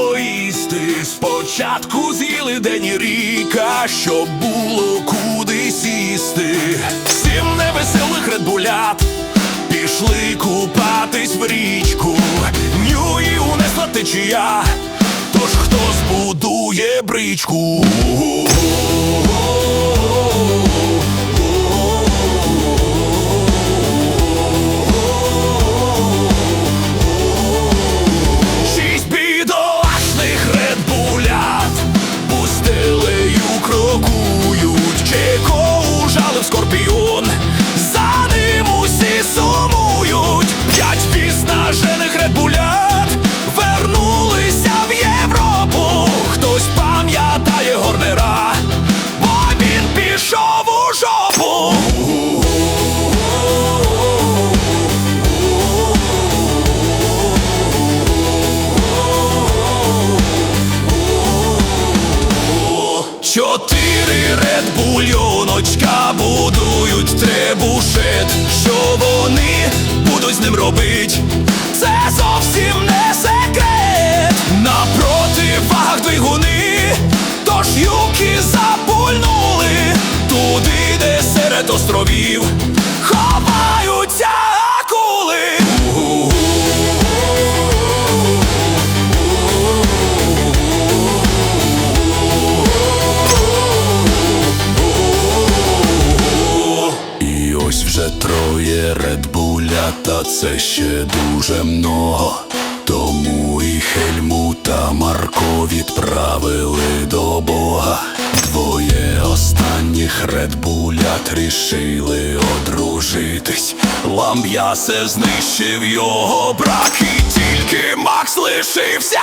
поїсти. Спочатку з'їли день і ріка, щоб було куди сісти. Всім невеселих редбулят пішли купатись в річку. Нюї унесла течія, тож хто збудує бричку. Чотири редбульоночка будують требушет. Що вони будуть з ним робить? Це зовсім не секрет. На противагах двигуни, тож юки запульнули туди, де серед островів ховаються ось вже троє редбуля, та це ще дуже много. Тому і Хельму та Марко відправили до Бога. Двоє останніх редбулят рішили одружитись. Лам'ясе знищив його брак, і тільки Макс лишився.